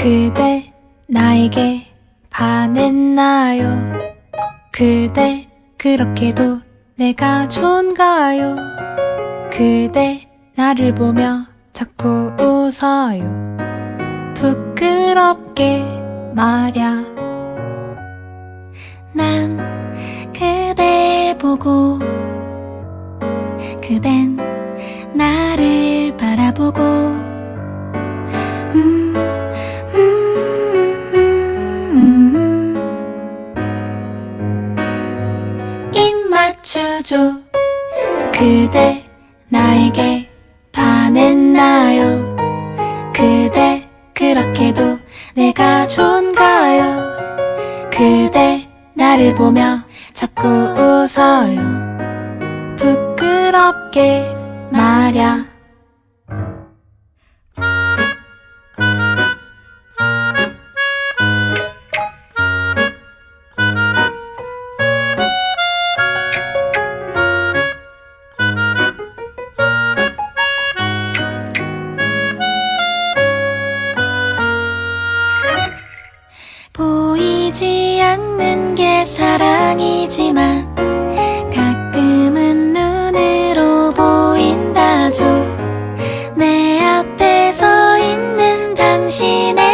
그대 나에게 반했나요? 그대 그렇게도 내가 좋은가요? 그대 나를 보며 자꾸 웃어요. 부끄럽게 말야. 난 그댈 보고 그댄 나를 바라보고 맞추죠. 그대 나에게 반했나요? 그대 그렇게도 내가 좋은가요? 그대 나를 보며 자꾸 웃어요. 부끄럽게 말야. 않는 게 사랑이지만 가끔은 눈으로 보인다죠. 내 앞에 서 있는 당신의